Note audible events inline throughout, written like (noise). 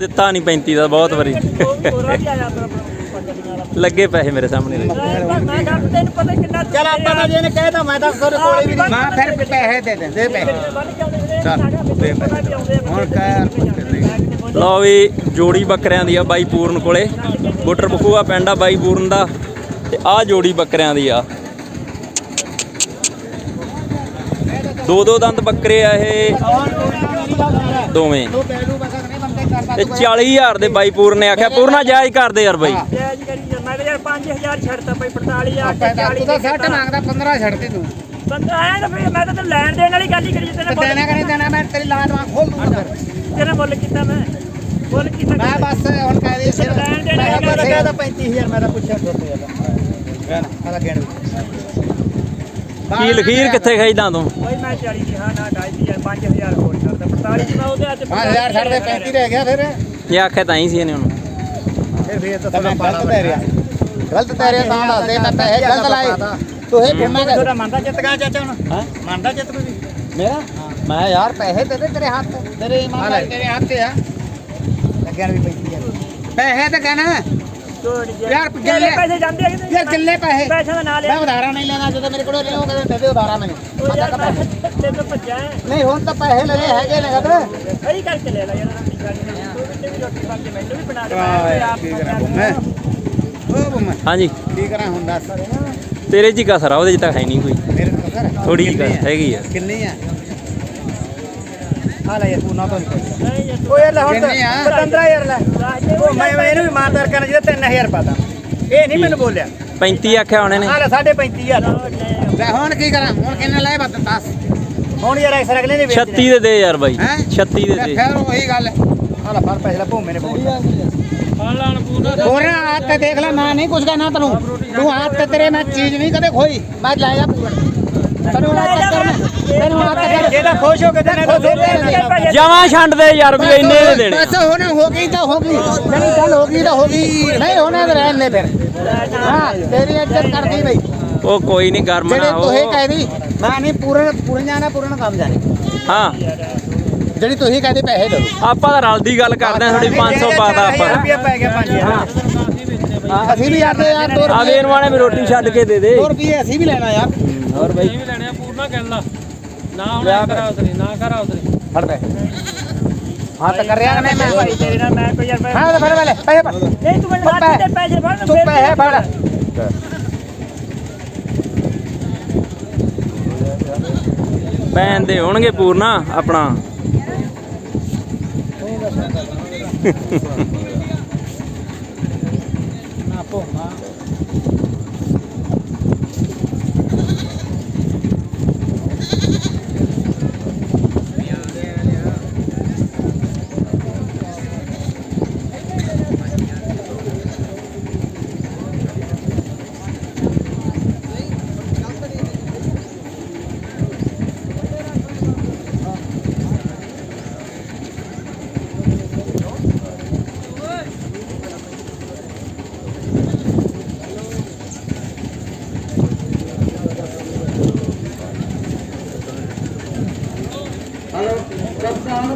ਦਿੱਤਾ ਨਹੀਂ 35 ਦਾ ਬਹੁਤ ਵਾਰੀ। ਲੱਗੇ ਪੈਸੇ ਮੇਰੇ ਸਾਹਮਣੇ ਮੈਂ ਕਿਹਾ ਤੈਨੂੰ ਪਤਾ ਕਿੰਨਾ ਚਲ ਆਪਾਂ ਤਾਂ ਜਿਹਨੇ ਕਹਿਤਾ ਮੈਂ ਤਾਂ ਤੁਹਾਡੇ ਕੋਲੇ ਵੀ ਨਹੀਂ। ਮੈਂ ਫਿਰ ਪੈਸੇ ਦੇ ਦੇ ਦੇ ਪੈਸੇ। ਚੱਲ, ਦੇ ਹੁਣ ਕਹਿ ਲਓ ਵੀ ਜੋੜੀ ਬੱਕਰਿਆਂ ਦੀ ਆ ਬਾਈ ਪੂਰਨ ਕੋਲੇ। ਬੁੱਟਰ ਬਖੂਆ ਪਿੰਡ ਆ ਬਾਈ ਪੂਰਨ ਦਾ। ਤੇ ਆ ਜੋੜੀ ਬੱਕਰਿਆਂ ਦੀ ਆ। ਦੋ ਦੋ ਦੰਦ ਬੱਕਰੇ ਆ ਇਹ। ਦੋਵੇਂ। ਤੂੰ ਪਹਿਲੂ ਬਸ ਅਗਲੇ ਬੰਦੇ ਕਰਦਾ ਤੇ 40000 ਦੇ ਬਾਈ ਪੂਰਨ ਨੇ ਆਖਿਆ। ਪੂਰਨਾ ਜਾਇਜ਼ ਕਰਦੇ ਯਾਰ ਬਾਈ। ਜਾਇਜ਼ ਕਰੀ ਜਾ। ਮੈਂ ਕਿਹਾ ਯਾਰ 5000 ਛੱਡਤਾ ਬਈ 45000 ਤੇ ਪੈਦਾ 40 ਤੂੰ ਤਾਂ। 60 ਮੰਗਦਾ 15 ਛੱਡਦੇ ਤੂੰ ਬੰਦਾ ਆਇਆ ਤਾਂ ਫਿਰ ਮੈਂ ਤਾਂ ਤੈਨੂੰ ਲੈਣ ਦੇਣ ਵਾਲੀ ਗੱਲ ਹੀ ਕਰੀ ਤੇ ਤੇਰਾ ਦੇਣਾ ਕਰੇ ਦੇਣਾ ਮੈਂ ਤੇਰੀ ਲਾਜ ਵਾਂ ਖੋਲ ਦੂੰਗਾ ਫਿਰ। ਤੇਰਾ ਮੁੱਲ ਕੀਤਾ ਮੈਂ। ਮੁੱਲ ਕੀਤਾ ਮੈਂ ਬਸ ਹੁਣ ਕਹਿ ਦੇ ਸਿਰ ਲੈਣ ਦੇਣ ਵਾਲੀ ਮੈਂ ਗੱਲ ਕਹਿ ਹੈ। 35000 ਮੈਂ ਤਾਂ ਪੁੱਛਿਆ ਕੀ ਲਖੀਰ ਕਿੱਥੇ ਖਾਈਦਾ ਤੂੰ ਬਈ ਮੈਂ 40 ਦੀ ਹਾਂ ਨਾ 25000 5000 ਹੋਰ ਛੱਡਦਾ 45 ਦੀ ਮੈਂ ਉਹਦੇ ਹੱਥ 5000 ਛੱਡ ਦੇ 35 ਰਹਿ ਗਿਆ ਫਿਰ। ਇਹ ਆਖਿਆ ਤਾਂ ਹੀ ਸੀ ਇਹਨੇ ਉਹਨੂੰ। ਫਿਰ ਫੇਰ ਤਾਂ ਮੈਂ ਗਲਤ ਤੈ ਰਿਹਾ। ਗਲਤ ਤੈ ਰਿਹਾ ਤਾਂ ਦੱਸ ਦੇ ਮੈਂ ਪੈਸੇ ਗਲਤ ਲਾਏ। ਤੂੰ ਇਹ ਫਿਰ ਮੈਂ ਤੁਹਾਡਾ ਮੰਨਦਾ ਜਿੱਤ ਗਿਆ ਚਾਚਾ ਹੁਣ। ਹਾਂ? ਮੰਨਦਾ ਜਿੱਤ ਵੀ। ਮੇਰਾ? ਮੈਂ ਯਾਰ ਪੈਸੇ ਦੇ ਦੇ ਤੇਰੇ ਹੱਥ ਤੇਰੇ ਇਮਾਨ ਤੇਰੇ ਹੱਥ ਤੇ ਆ। ਲੱਗਿਆ ਵੀ 35000 ਪੈਸੇ ਤੇ ਕਹਿਣਾ। ਯਾਰ ਪੈਸੇ ਜਾਂਦੇ ਆ ਕਿਤੇ ਯਾਰ ਕਿੰਨੇ ਪੈਸੇ ਪੈਸੇ ਦਾ ਨਾਂ ਮੈਂ ਉਧਾਰਾ ਨਹੀਂ ਲੈਣਾ ਜਦੋਂ ਮੇਰੇ ਕੋਲ ਨਹੀਂ ਉਹ ਕਹਿੰਦੇ ਦੇ ਦੇ ਉਧਾਰਾ ਮੈਨੂੰ। ਉਹ ਯਾਰ ਮੈਂ ਤੈਨੂੰ ਭੱਜਾ ਨਹੀਂ ਹੁਣ ਤਾਂ ਪੈਸੇ ਲੈ ਲਏ ਹੈਗੇ ਨੇ ਕਦ ਸਹੀ ਕਰਕੇ ਲੈ ਲੈ ਯਾਰ ਆਪਣੀ ਗਾੜੀ ਨਾਲ ਤੂੰ ਵੀ ਰੋਟੀ ਖਾ ਕੇ ਮੈਨੂੰ ਵੀ ਬਣਾ ਦੇ ਆਪ ਕੀ ਕਰਾਂ ਮੈਂ ਉਹ ਬੰਮਾ ਹਾਂਜੀ। ਕੀ ਕਰਾਂ ਹੁਣ ਦੱਸ। ਤੇਰੇ ਹੀ ਕਸਰ ਆ ਉਹਦੇ 'ਚ ਤਾਂ ਹੈ ਨਹੀਂ ਕੋਈ। ਮੇਰੇ ਥੋੜੀ ਜਿਹੀ ਕਸਰ ਹੈਗੀ ਆ। ਕਿੰਨੀ ਆ ਆ ਲੈ ਯਾਰ ਤੂੰ ਨਾ ਤੋਂ ਨਹੀਂ ਯਾਰ ਉਹ ਯਾਰ ਲੈ ਹੁਣ ਕਿੰਨੀ ਆ? 15000 ਲੈ। ਉਹ ਮੈਂ ਮੈਂ ਇਹਨੂੰ ਇਮਾਨਦਾਰ ਕਰਨਾ ਜਿਹਦਾ 3000 ਪਾਦਾ ਇਹ ਨਹੀਂ ਮੈਨੂੰ ਬੋਲਿਆ। 35 ਆਖਿਆ ਉਹਨੇ ਨੇ। ਆ ਲੈ 35000 ਲੈ ਹੁਣ ਕੀ ਕਰਾਂ? ਹੁਣ ਕਿੰਨੇ ਲਾਏ ਬਤ 10 ਹੁਣ ਯਾਰ ਇਸ ਅਗਲੇ ਨੇ 36 ਦੇ ਦੇ ਯਾਰ ਬਾਈ। ਹੈਂ? 36 ਦੇ ਦੇ। ਫਿਰ ਉਹੀ ਗੱਲ। ਆ ਲੈ ਫੜ ਪੈਸੇ ਲੈ ਭੂਮੇ ਨੇ ਬੋਲਿਆ ਪੂਰਾ ਹੱਥ ਤੇ ਦੇਖ ਲੈ ਮੈਂ ਨਹੀਂ ਕੁਛ ਕਹਿਣਾ ਤੈਨੂੰ। ਤੂੰ ਹੱਥ ਤੇ ਤੇਰੇ ਮੈਂ ਚੀਜ਼ ਨਹੀਂ ਕਦੇ ਖੋਈ। ਮੈਂ ਲੈ ਜਾ ਪੂਰਾ। ਤੈਨੂੰ ਨਾ ਚੱਕਰ ਮੈਂ ਤੈਨੂੰ ਹੱਥ ਕਰ ਜਿਹਦਾ ਖੁਸ਼ ਹੋ ਕੇ ਦੇਣਾ। ਤਾਂ ਦੇ ਜਮਾਂ ਛੰਡ ਦੇ ਯਾਰ ਵੀ ਇੰਨੇ ਦੇ ਦੇਣੇ। ਬਸ ਹੁਣ ਹੋ ਗਈ ਤਾਂ ਹੋ ਗਈ। ਨਹੀਂ ਗੱਲ ਹੋ ਗਈ ਤਾਂ ਹੋ ਗਈ। ਨਹੀਂ ਹੋਣਾ ਤਾਂ ਰਹਿਣ ਦੇ ਫਿਰ। ਹਾਂ ਤੇਰੀ ਇੱਜ਼ਤ ਕਰਦੀ ਬਈ। ਉਹ ਕੋਈ ਨਹੀਂ ਗਰਮ ਜਿਹੜੇ ਨਾ ਤੁਸੀਂ ਹੋ। ਕਹਿਦੀ ਮੈਂ ਨਹੀਂ ਪੂਰਨ ਪੂਰਨ ਜਾਣਾ ਪੂਰਨ ਕੰਮ ਜਾਣੇ। ਹਾਂ। ਜਿਹੜੀ ਤੁਸੀਂ ਕਹਿੰਦੇ ਪੈਸੇ ਦਿਓ। ਆਪਾਂ ਤਾਂ ਰਲਦੀ ਗੱਲ ਕਰਦੇ ਆ ਥੋੜੀ 500 ਪਾਤਾ ਆਪਾਂ। ਰੁਪਿਆ ਪੈ ਗਿਆ 5000 ਅਸੀਂ ਵੀ ਆਦੇ ਯਾਰ 2 ਆ ਵੇਨ ਵਾਲੇ ਵੀ ਰੋਟੀ ਛੱਡ ਕੇ ਦੇ ਦੇ। 2 ਰੁਪਏ ਅਸੀਂ ਵੀ ਲੈਣਾ ਯਾਰ। ਹੋਰ ਬਾਈ। ਵੀ ਲੈਣੇ ਆ ਪੂਰਨਾ ਕਹਿ ਲਾ ਨਾ ਹੁਣ ਕਰਾ ਉਤਰੀ ਨਾ ਕਰਾ ਉਤਰੀ ਫੜ ਪੈ ਹਾਂ ਤਾਂ ਕਰ ਰਿਹਾ ਮੈਂ। ਮੈਂ ਭਾਈ ਤੇਰੇ ਨਾਲ ਮੈਂ ਕੋਈ ਯਾਰ ਮੈਂ- ਹਾਂ ਤਾਂ ਫੜ ਲੈ ਪੈਸੇ ਫੜ ਨਹੀਂ ਤੂੰ ਮੈਨੂੰ ਹੱਥ ਤੇ ਪੈਸੇ ਫੜ ਤੂੰ ਪੈਸੇ ਫੜ। ਪੈਨ ਦੇ ਹੋਣਗੇ ਪੂਰਨਾ ਆਪਣਾ। (laughs)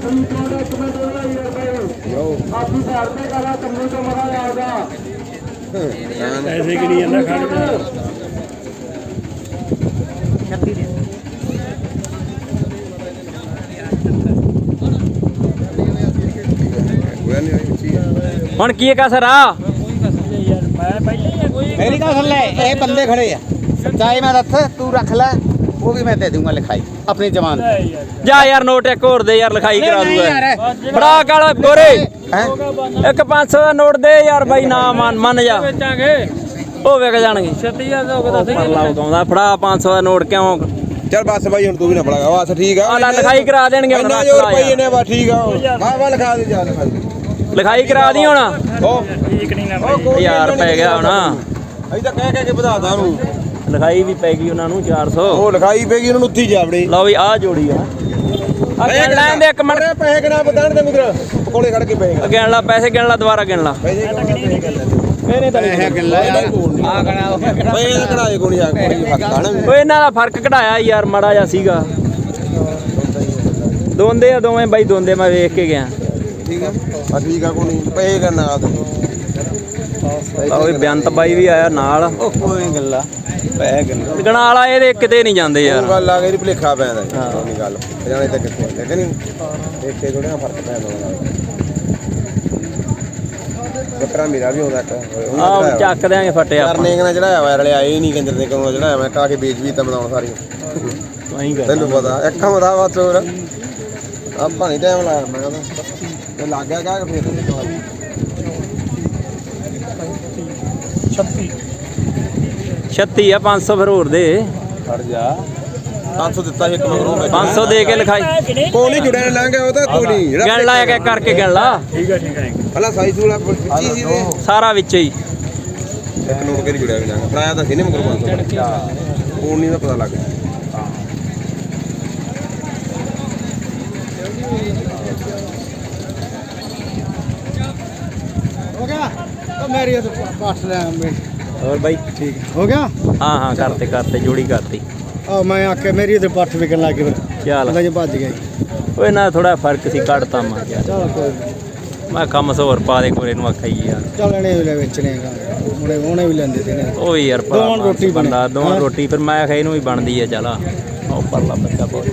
ਨਾ ਭੋਮਾ ਹੁਣ ਕੀ? ਕਸਰ ਆ ਮੈਂ ਪਹਿਲੇ ਹੀ ਆ? ਕੋਈ ਮੇਰੀ ਗੱਲ ਸੁਣ ਲੈ ਇਹ ਬੰਦੇ ਖੜੇ ਆ। ਸੱਚਾਈ ਮੈਂ ਦੱਸ ਤੂੰ ਰੱਖ ਲੈ। ਉਹ ਵੀ ਮੈਂ ਦੇ ਦੂੰਗਾ ਲਿਖਾਈ ਆਪਣੀ ਜ਼ਬਾਨ ਤੇ। ਯਾਰ। ਜਾ ਯਾਰ ਨੋਟ ਇੱਕ ਹੋਰ ਦੇ ਯਾਰ ਲਿਖਾਈ ਕਰਾ ਨਹੀਂ ਦੂਗਾ। ਯਾਰ। ਫੜਾ ਕਾਲ ਗੋਰੇ? ਇੱਕ 500 ਦਾ ਨੋਟ ਦੇ ਯਾਰ ਬਾਈ ਨਾ ਮੰਨ ਮੰਨ ਜਾ। ਵੇਚਾਂਗੇ। ਉਹ ਵਿਕ ਜਾਣਗੇ। 36000 ਦਾ ਹੋਗਾ ਤਾਂ ਪਰਲਾ ਉਗਾਉਂਦਾ ਫੜਾ 500 ਦਾ। ਨੋਟ ਕਿਉਂ? ਚੱਲ ਬਸ ਬਾਈ ਹੁਣ ਤੂੰ ਵੀ ਨਾ ਫੜਾਗਾ ਬਸ ਠੀਕ ਆ। ਆ ਲੈ ਲਿਖਾਈ ਕਰਾ ਦੇਣਗੇ ਹੁਣ ਇੰਨਾ ਜੋਰ ਪਈ ਯਾਰ। ਨੇ ਬਸ ਠੀਕ ਆ। ਹਾਂ ਵਾ ਲਿਖਾ ਦੇ ਜਾ ਲਿਖਾ ਦੇ। ਲਿਖਾਈ ਕਰਾ ਦੀ ਹੁਣ। ਉਹ ਠੀਕ ਨਹੀਂ ਨਾ ਯਾਰ ਪੈ ਗਿਆ ਹੁਣ। ਅਸੀਂ ਤਾਂ ਕਹਿ ਕਹਿ ਕੇ ਵਧਾਤਾ ਉਹਨੂੰ। ਲਿਖਾਈ ਵੀ ਪੈ ਗਈ ਉਹਨਾਂ ਨੂੰ 400 ਉਹ ਲਿਖਾਈ ਪੈ ਗਈ ਉਹਨਾਂ ਨੂੰ ਉੱਥੀ ਜਾਵੜੇ। ਲਓ ਵੀ ਆ ਜੋੜੀ ਆ। ਅੱਗੇ ਲੈਣ ਦੇ ਇੱਕ ਮਿੰਟ। ਪੈਸੇ ਕਿਨਾ ਬਤਾਣ ਦੇ ਮੁਦਰ ਪਕੌੜੇ ਕੱਢ ਕੇ ਪਏਗਾ ਗਿਣ ਲਾ ਪੈਸੇ ਗਿਣ ਲਾ ਦੁਬਾਰਾ ਗਿਣ ਲਾ। ਪੈਸੇ ਇਹਨੇ ਤਾਂ ਇਹ ਗੱਲਾਂ ਯਾਰ। ਆ ਕਣਾ ਪੈਸੇ ਕਢਾਏ ਕੋਣੀ ਆ ਕੋਈ ਹੱਕ ਆਣਾ ਓਏ ਇਹਨਾਂ ਦਾ ਫ਼ਰਕ ਕਢਾਇਆ ਯਾਰ ਮਾੜਾ ਜਿਹਾ ਸੀਗਾ। ਦੋਂਦੇ ਆ ਦੋਵੇਂ ਬਾਈ ਦੋਂਦੇ ਮੈਂ ਵੇਖ ਕੇ ਗਿਆ। ਠੀਕ ਆ। ਆ ਠੀਕ ਆ ਕੋਈ ਪਏ ਕਰਨਾ ਆ ਤੂੰ ਲਓ ਵੀ ਬੇਅੰਤ ਬਾਈ ਵੀ ਆਇਆ ਨਾਲ। ਉਹ ਕੋਈ ਗੱਲਾਂ ਪੈ ਗੱਲਾਂ ਗਣਾ ਵਾਲਾ ਇਹਦੇ ਕਿਤੇ ਨਹੀਂ ਜਾਂਦੇ ਯਾਰ। ਗੱਲ ਆ ਗਈ ਭੁਲੇਖਾ ਪੈਂਦਾ ਜੀ ਨਹੀਂ ਗੱਲ। ਜਾਣੇ ਤਾਂ ਕਿੱਥੇ ਕਿ ਨਹੀਂ? ਥੋੜੇ ਫ਼ਰਕ ਪੈਂਦਾ ਬੱਕਰਾ ਮੇਰਾ ਵੀ ਆਉਂਦਾ। ਚੱਕ ਦਿਆਂਗੇ ਕਰਨੇ ਕਿਨਾ ਚੜਾਇਆ ਆਏ ਨਹੀਂ ਕੰਜਰ ਦੇ ਕੋਲੋਂ ਚੜਾਇਆ ਮੈਂ ਕੇ ਵੇਚ ਵੀ ਤਾਂ ਬਣਾਉਣ ਸਾਰੀ। ਵਹੀਂ ਕਰ ਤੈਨੂੰ ਪਤਾ ਇੱਕ ਹਮਦਾ ਵਾ ਚੋਰ ਆਪਾਂ ਨਹੀਂ ਟਾਈਮ ਲਾਇਆ ਮੈਂ ਕਹਿੰਦਾ ਤੇ। ਲੱਗ ਗਿਆ ਕਾ ਫੇਰ। 36 ਆ 500 ਫਿਰ ਹੋਰ ਦੇ। ਖੜ ਜਾ। 500 ਦਿੱਤਾ ਸੀ ਇੱਕ ਮਗਰੋਂ ਵਿੱਚ। 500 ਦੇ ਕੇ ਲਿਖਾਈ। ਕੋਈ ਨਹੀਂ ਜੁੜਿਆ ਲੰਘ ਉਹ ਤਾਂ ਕੋਈ ਨਹੀਂ। ਗਿਣ ਲਾ ਇੱਕ ਕਰਕੇ ਗਿਣ ਲਾ। ਹਲਾ ਸਾਈਜ਼ ਵਾਲਾ ਚੀਜ਼ ਸੀ ਤੇ ਸਾਰਾ ਵਿੱਚ ਹੀ। ਇੱਕ ਨੋਟ ਕੇ ਨਹੀਂ ਜੁੜਿਆ ਵੀ ਲੰਘ ਫੜਾਇਆ ਤਾਂ ਸੀ ਨੇ ਮਗਰੋਂ 500 ਫੋਨ ਨਹੀਂ ਦਾ ਪਤਾ ਲੱਗ ਗਿਆ ਹੋ ਗਿਆ ਉਹ ਮੇਰੀ ਤਾਂ ਪਾਠ ਲੈ ਮੈਂ ਹੋਰ ਬਾਈ? ਠੀਕ। ਹੋ ਗਿਆ? ਹਾਂ ਹਾਂ ਕਰਤੇ ਕਰਤੇ ਜੋੜੀ ਕਰਤੀ। ਆ ਮੈਂ ਆਕੇ ਮੇਰੀ ਤੇ ਪੱਠ ਵਿਕਣ ਲੱਗ ਫਿਰ ਚੱਲ। ਜੇ ਭੱਜ ਗਿਆ ਓਏ ਨਾ ਥੋੜਾ ਫ਼ਰਕ ਸੀ ਕੱਢਤਾ ਮੈਂ ਚਲ ਕੋਈ ਮੈਂ ਕੰਮ ਸੋਰ ਪਾ ਦੇ ਕੋਰੇ ਨੂੰ ਆਖਾਈ ਯਾਰ ਚੱਲ ਇਹਨੇ ਵੀ ਵੇਚਣੇ ਗਾ ਉਹਨੇ ਵੀ ਲੈਂਦੇ ਸੀ ਨੇ। ਉਹ ਯਾਰ ਦੋਵਾਂ ਰੋਟੀ। ਬੰਦਾ ਦੋਵਾਂ? ਰੋਟੀ ਫਿਰ ਮੈਂ ਆਖਿਆ ਇਹਨੂੰ ਵੀ ਬਣਦੀ ਆ ਚਲਾ ਉਹ ਪਰਲਾ ਬੱਚਾ ਬਹੁਤ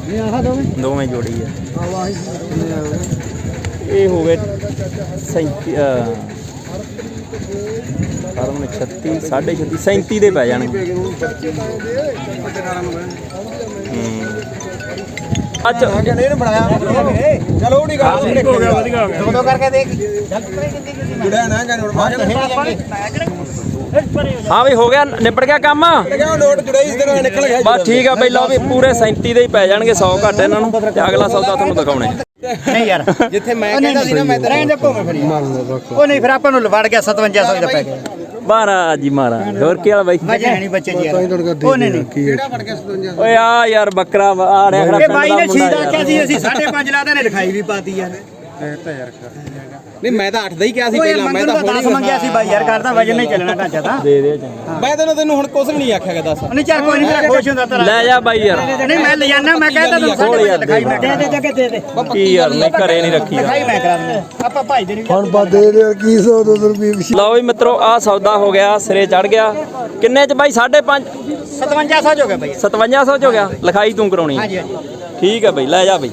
ਨਹੀਂ ਆਹ ਦੋਵੇਂ। ਦੋਵੇਂ ਜੋੜੀ ਆ। ਇਹ ਹੋ ਗਏ 37 ਅਰਮ 36 36 37 ਦੇ ਪੈ ਜਾਣਗੇ। ਹੂੰ। ਅੱਛਾ। ਇਹਨੇ ਬਣਾਇਆ ਚਲੋ ਉਹ ਨਹੀਂ ਗੱਲ ਹੋ ਗਿਆ ਵਧੀਆ ਹੋ ਗਿਆ ਦੋ ਕਰਕੇ ਦੇਖ ਜੁੜਿਆ ਨਾ ਗਾ ਨੋਟ ਮਾਰ ਹਾਂ ਵੀ, ਹੋ ਗਿਆ, ਨਿਬੜ ਗਿਆ ਕੰਮ? ਨੋਟ ਜੁੜਿਆ ਇਸ ਦਿਨ ਨਿਕਲ ਗਿਆ ਬਸ ਠੀਕ ਆ, ਬਈ ਲਓ ਵੀ ਪੂਰੇ 37 ਦੇ ਹੀ ਪੈ ਜਾਣਗੇ 100 ਘੱਟ ਇਹਨਾਂ ਨੂੰ, ਤੇ ਅਗਲਾ ਸੌਦਾ ਤੁਹਾਨੂੰ ਦਿਖਾਉਣੇ। ਨਹੀਂ ਯਾਰ ਜਿੱਥੇ ਮੈਂ ਕਹਿੰਦਾ ਸੀ ਨਾ ਮੈਂ ਰਹਿਣ ਦੇ ਭੋਵੇਂ ਫਿਰ ਉਹ ਨਹੀਂ ਫਿਰ ਆਪਾਂ ਨੂੰ ਵੜ ਗਿਆ 5700 ਦਾ ਪੈ ਗਿਆ ਮਹਾਰਾਜ ਜੀ ਮਹਾਰਾਜ ਹੋਰ ਕੀ ਹਾਲ ਬਾਈ? ਵਜੇ ਨਹੀਂ ਬੱਚੇ ਜੀ ਯਾਰ। ਉਹ ਨਹੀਂ ਨਹੀਂ। ਕਿਹੜਾ ਫੜ ਕੇ 57 ਓਏ ਆ ਯਾਰ ਬੱਕਰਾ ਵਾ- ਆ ਰਿਹਾ ਖੜਾ ਇਹ ਪਿੰਡ ਬਾਈ ਦਾ ਨੇ ਮੁੰਡਾ ਛੀਦਾ ਯਾਰ। ਕਿਹਾ ਸੀ ਅਸੀਂ 5.5 ਲਾਦਾ ਨੇ ਲਿਖਾਈ ਵੀ ਪਾਤੀ ਯਾਰ ਨਹੀਂ ਮੈਂ ਤਾਂ 8 ਦਾ ਹੀ ਕਿਹਾ ਸੀ ਪਹਿਲਾਂ ਮੈਂ ਤਾਂ ਦਾ 10 ਮੰਗਿਆ ਸੀ ਬਾਈ ਯਾਰ ਕਰਦਾ ਵਜਨ ਨਹੀਂ ਚੱਲਣਾ ਢਾਂਚਾ ਤਾਂ। ਦੇ ਦੇ ਚੰਗਾ। ਮੈਂ ਤੈਨੂੰ ਤੈਨੂੰ ਹੁਣ ਕੁਝ ਨਹੀਂ ਆਖਿਆਗਾ ਦੱਸ। ਨਹੀਂ ਚੱਲ ਕੋਈ ਨਹੀਂ ਮੇਰਾ ਖੁਸ਼ ਹੁੰਦਾ ਤੇਰਾ ਲੈ ਜਾ ਬਾਈ ਯਾਰ। ਨਹੀਂ ਮੈਂ ਲੈ ਜਾਣਾ ਮੈਂ ਕਹਿੰਦਾ ਤੈਨੂੰ ਸਾਡੇ ਲਿਖਾਈ ਮੈਂ ਦੇ ਦੇ ਜਗੇ ਦੇ ਦੇ ਕੀ ਯਾਰ ਨਹੀਂ ਘਰੇ ਨਹੀਂ ਰੱਖੀ ਲਿਖਾਈ ਮੈਂ ਕਰਾ ਦਿੰਦਾ। ਆਪਾਂ ਭਾਈ ਦੇ ਨਹੀਂ ਹੁਣ ਬਾ ਦੇ ਦੇ ਕੀ 100 200 ਰੁਪਏ ਲਓ ਵੀ ਮਿੱਤਰੋ ਆ ਸੌਦਾ ਹੋ ਗਿਆ ਸਿਰੇ ਚੜ ਗਿਆ। ਕਿੰਨੇ ਚ ਬਾਈ? 5.5 5700 ਹੋ ਗਿਆ ਬਾਈ। 5700 ਚ ਹੋ ਗਿਆ? ਲਿਖਾਈ ਤੂੰ ਕਰਾਉਣੀ ਹੈ। ਹਾਂਜੀ ਹਾਂਜੀ। ਠੀਕ ਹੈ ਬਈ ਲੈ ਜਾ ਬਈ।